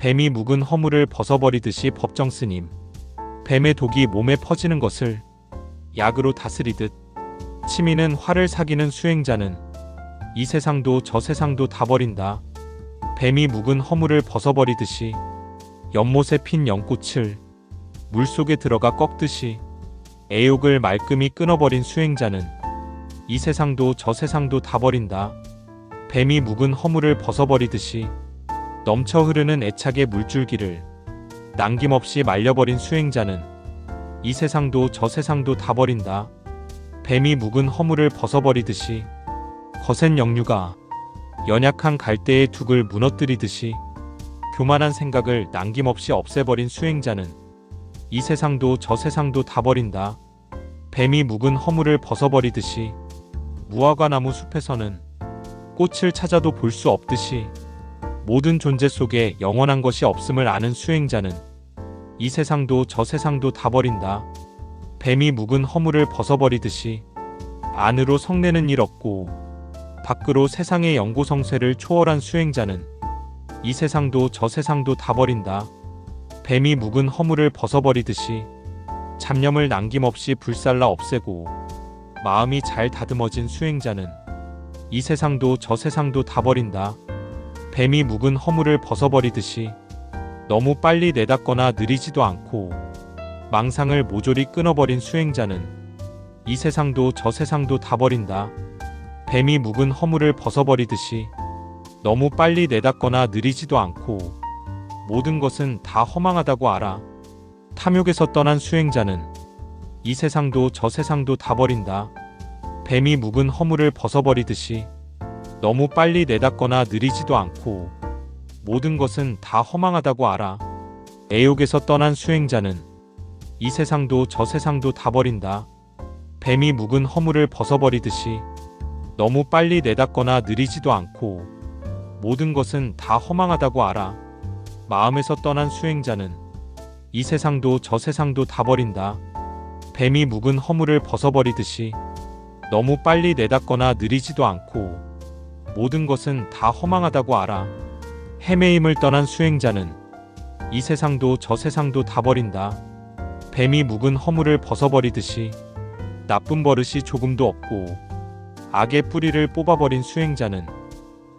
뱀이 묵은 허물을 벗어버리듯이 법정 스님. 뱀의 독이 몸에 퍼지는 것을 약으로 다스리듯 치미는 화를 사귀는 수행자는 이 세상도 저 세상도 다 버린다. 뱀이 묵은 허물을 벗어버리듯이 연못에 핀 연꽃을 물속에 들어가 꺾듯이 애욕을 말끔히 끊어버린 수행자는 이 세상도 저 세상도 다 버린다. 뱀이 묵은 허물을 벗어버리듯이 넘쳐 흐르는 애착의 물줄기를 남김없이 말려버린 수행자는 이 세상도 저 세상도 다 버린다. 뱀이 묵은 허물을 벗어버리듯이 거센 역류가 연약한 갈대의 둑을 무너뜨리듯이 교만한 생각을 남김없이 없애버린 수행자는 이 세상도 저 세상도 다 버린다. 뱀이 묵은 허물을 벗어버리듯이 무화과 나무 숲에서는 꽃을 찾아도 볼 수 없듯이 모든 존재 속에 영원한 것이 없음을 아는 수행자는 이 세상도 저 세상도 다 버린다. 뱀이 묵은 허물을 벗어버리듯이 안으로 성내는 일 없고 밖으로 세상의 영고성쇠를 초월한 수행자는 이 세상도 저 세상도 다 버린다. 뱀이 묵은 허물을 벗어버리듯이 잡념을 남김없이 불살라 없애고 마음이 잘 다듬어진 수행자는 이 세상도 저 세상도 다 버린다. 뱀이 묵은 허물을 벗어버리듯이 너무 빨리 내닫거나 느리지도 않고 망상을 모조리 끊어버린 수행자는 이 세상도 저 세상도 다 버린다. 뱀이 묵은 허물을 벗어버리듯이 너무 빨리 내닫거나 느리지도 않고 모든 것은 다 허망하다고 알아. 탐욕에서 떠난 수행자는 이 세상도 저 세상도 다 버린다. 뱀이 묵은 허물을 벗어버리듯이 너무 빨리 내닫거나 느리지도 않고 모든 것은 다 허망하다고 알아. 애욕에서 떠난 수행자는 이 세상도 저 세상도 다 버린다. 뱀이 묵은 허물을 벗어버리듯이 너무 빨리 내닫거나 느리지도 않고 모든 것은 다 허망하다고 알아. 마음에서 떠난 수행자는 이 세상도 저 세상도 다 버린다. 뱀이 묵은 허물을 벗어버리듯이 너무 빨리 내닫거나 느리지도 않고 모든 것은 다 허망하다고 알아. 헤매임을 떠난 수행자는 이 세상도 저 세상도 다 버린다. 뱀이 묵은 허물을 벗어버리듯이 나쁜 버릇이 조금도 없고 악의 뿌리를 뽑아버린 수행자는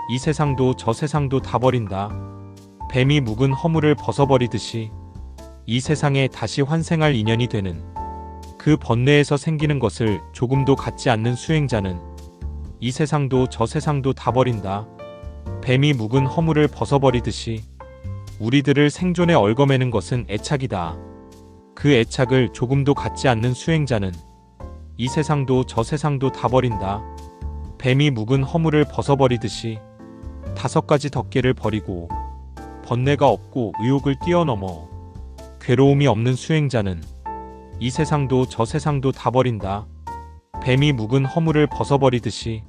이 세상도 저 세상도 다 버린다. 뱀이 묵은 허물을 벗어버리듯이 이 세상에 다시 환생할 인연이 되는 그 번뇌에서 생기는 것을 조금도 갖지 않는 수행자는 이 세상도 저 세상도 다 버린다. 뱀이 묵은 허물을 벗어버리듯이 우리들을 생존에 얽어매는 것은 애착이다. 그 애착을 조금도 갖지 않는 수행자는 이 세상도 저 세상도 다 버린다. 뱀이 묵은 허물을 벗어버리듯이 다섯 가지 덮개를 버리고 번뇌가 없고 의욕을 뛰어넘어 괴로움이 없는 수행자는 이 세상도 저 세상도 다 버린다. 뱀이 묵은 허물을 벗어버리듯이